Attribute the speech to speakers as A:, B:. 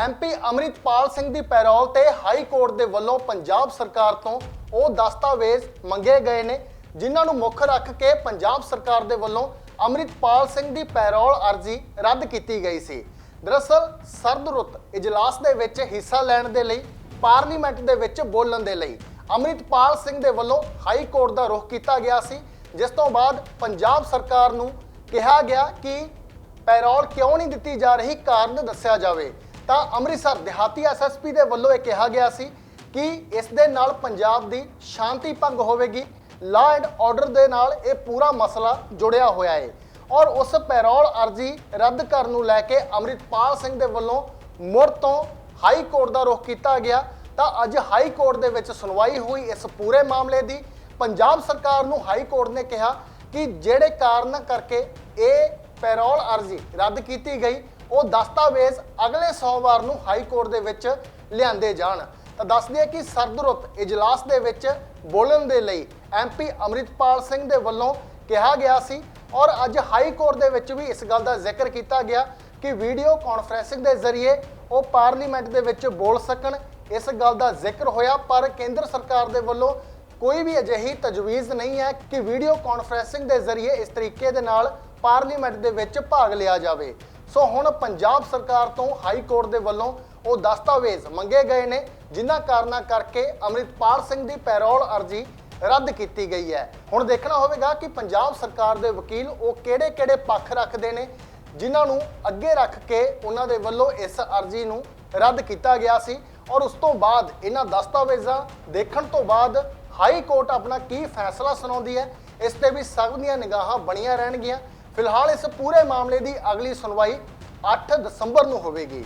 A: MP Amritpal Singh ਦੀ parole ਤੇ high court ਦੇ ਵੱਲੋਂ ਪੰਜਾਬ ਸਰਕਾਰ ਤੋਂ ਉਹ ਦਸਤਾਵੇਜ਼ ਮੰਗੇ ਗਏ ਨੇ, ਜਿਨ੍ਹਾਂ ਨੂੰ ਮੁੱਖ ਰੱਖ ਕੇ ਪੰਜਾਬ ਸਰਕਾਰ ਦੇ ਵੱਲੋਂ ਅਮਰਿਤਪਾਲ ਸਿੰਘ ਦੀ ਪੈਰੋਲ ਅਰਜ਼ੀ ਰੱਦ ਕੀਤੀ ਗਈ ਸੀ। ਦਰਅਸਲ ਸਰਦ ਰੁੱਤ ਇਜਲਾਸ ਦੇ ਵਿੱਚ ਹਿੱਸਾ ਲੈਣ ਦੇ ਲਈ, ਪਾਰਲੀਮੈਂਟ ਦੇ ਵਿੱਚ ਬੋਲਣ ਦੇ ਲਈ ਅਮਰਿਤਪਾਲ ਸਿੰਘ ਦੇ ਵੱਲੋਂ ਹਾਈ ਕੋਰਟ ਦਾ ਰੁਖ ਕੀਤਾ ਗਿਆ ਸੀ, ਜਿਸ ਤੋਂ ਬਾਅਦ ਪੰਜਾਬ ਸਰਕਾਰ ਨੂੰ ਕਿਹਾ ਗਿਆ ਕਿ ਪੈਰੋਲ ਕਿਉਂ ਨਹੀਂ ਦਿੱਤੀ ਜਾ ਰਹੀ, ਕਾਰਨ ਦੱਸਿਆ ਜਾਵੇ। ਤਾਂ ਅੰਮ੍ਰਿਤਸਰ ਦਿਹਾਤੀ ਐਸਐਸਪੀ ਦੇ ਵੱਲੋਂ ਇਹ ਕਿਹਾ ਗਿਆ ਸੀ ਕਿ ਇਸ ਦੇ ਨਾਲ ਪੰਜਾਬ ਦੀ ਸ਼ਾਂਤੀ ਭੰਗ ਹੋਵੇਗੀ। ਲਾ ਐਂਡ ਆਰਡਰ ਦੇ ਨਾਲ ਇਹ ਪੂਰਾ ਮਸਲਾ ਜੁੜਿਆ ਹੋਇਆ ਹੈ ਔਰ ਉਸ ਪੈਰੋਲ ਅਰਜ਼ੀ ਰੱਦ ਕਰਨ ਨੂੰ ਲੈ ਕੇ ਅੰਮ੍ਰਿਤਪਾਲ ਸਿੰਘ ਦੇ ਵੱਲੋਂ ਮੁੜ ਤੋਂ ਹਾਈ ਕੋਰਟ ਦਾ ਰੁਖ ਕੀਤਾ ਗਿਆ। ਤਾਂ ਅੱਜ ਹਾਈ ਕੋਰਟ ਦੇ ਵਿੱਚ ਸੁਣਵਾਈ ਹੋਈ ਇਸ ਪੂਰੇ ਮਾਮਲੇ ਦੀ ਪੰਜਾਬ ਸਰਕਾਰ ਨੂੰ ਹਾਈ ਕੋਰਟ ਨੇ ਕਿਹਾ ਕਿ ਜਿਹੜੇ ਕਾਰਨ ਕਰਕੇ ਇਹ ਪੈਰੋਲ ਅਰਜ਼ੀ ਰੱਦ ਕੀਤੀ ਗਈ, ਉਹ ਦਸਤਾਵੇਜ਼ ਅਗਲੇ ਸੋਮਵਾਰ ਨੂੰ ਹਾਈ ਕੋਰਟ ਦੇ ਵਿੱਚ ਲਿਆਂਦੇ ਜਾਣ। ਤਾਂ ਦੱਸ ਦਈਏ ਕਿ ਸਰਦਰੁੱਤ ਇਜਲਾਸ ਦੇ ਵਿੱਚ ਬੋਲਣ ਦੇ ਲਈ ਐਮਪੀ ਅਮਰਿਤਪਾਲ ਸਿੰਘ ਦੇ ਵੱਲੋਂ ਕਿਹਾ ਗਿਆ ਸੀ ਔਰ ਅੱਜ ਹਾਈ ਕੋਰਟ ਦੇ ਵਿੱਚ ਵੀ ਇਸ ਗੱਲ ਦਾ ਜ਼ਿਕਰ ਕੀਤਾ ਗਿਆ ਕਿ ਵੀਡੀਓ ਕਾਨਫਰੈਂਸਿੰਗ ਦੇ ਜ਼ਰੀਏ ਉਹ ਪਾਰਲੀਮੈਂਟ ਦੇ ਵਿੱਚ ਬੋਲ ਸਕਣ। ਇਸ ਗੱਲ ਦਾ ਜ਼ਿਕਰ ਹੋਇਆ, ਪਰ ਕੇਂਦਰ ਸਰਕਾਰ ਦੇ ਵੱਲੋਂ ਕੋਈ ਵੀ ਅਜਿਹੀ ਤਜਵੀਜ਼ ਨਹੀਂ ਹੈ ਕਿ ਵੀਡੀਓ ਕਾਨਫਰੈਂਸਿੰਗ ਦੇ ਜ਼ਰੀਏ ਇਸ ਤਰੀਕੇ ਦੇ ਨਾਲ ਪਾਰਲੀਮੈਂਟ ਦੇ ਵਿੱਚ ਭਾਗ ਲਿਆ ਜਾਵੇ। ਸੋ ਹੁਣ ਪੰਜਾਬ ਸਰਕਾਰ ਤੋਂ ਹਾਈ ਕੋਰਟ ਦੇ ਵੱਲੋਂ ਉਹ ਦਸਤਾਵੇਜ਼ ਮੰਗੇ ਗਏ ਨੇ, ਜਿਨ੍ਹਾਂ ਕਾਰਨਾਂ ਕਰਕੇ ਅਮਰਿਤਪਾਲ ਸਿੰਘ ਦੀ ਪੈਰੋਲ ਅਰਜ਼ੀ ਰੱਦ ਕੀਤੀ ਗਈ ਹੈ। ਹੁਣ ਦੇਖਣਾ ਹੋਵੇਗਾ ਕਿ ਪੰਜਾਬ ਸਰਕਾਰ ਦੇ ਵਕੀਲ ਉਹ ਕਿਹੜੇ-ਕਿਹੜੇ ਪੱਖ ਰੱਖਦੇ ਨੇ, ਜਿਨ੍ਹਾਂ ਨੂੰ ਅੱਗੇ ਰੱਖ ਕੇ ਉਹਨਾਂ ਦੇ ਵੱਲੋਂ ਇਸ ਅਰਜ਼ੀ ਨੂੰ ਰੱਦ ਕੀਤਾ ਗਿਆ ਸੀ। ਔਰ ਉਸ ਤੋਂ ਬਾਅਦ ਇਹਨਾਂ ਦਸਤਾਵੇਜ਼ਾਂ ਦੇਖਣ ਤੋਂ ਬਾਅਦ ਹਾਈ ਕੋਰਟ ਆਪਣਾ ਕੀ ਫੈਸਲਾ ਸੁਣਾਉਂਦੀ ਹੈ, ਇਸ ਤੇ ਵੀ ਸਭ ਦੀਆਂ ਨਿਗਾਹਾਂ ਬਣੀਆਂ ਰਹਿਣਗੀਆਂ। ਫਿਲਹਾਲ ਇਸ ਪੂਰੇ ਮਾਮਲੇ ਦੀ ਅਗਲੀ ਸੁਣਵਾਈ 8 ਦਸੰਬਰ ਨੂੰ ਹੋਵੇਗੀ।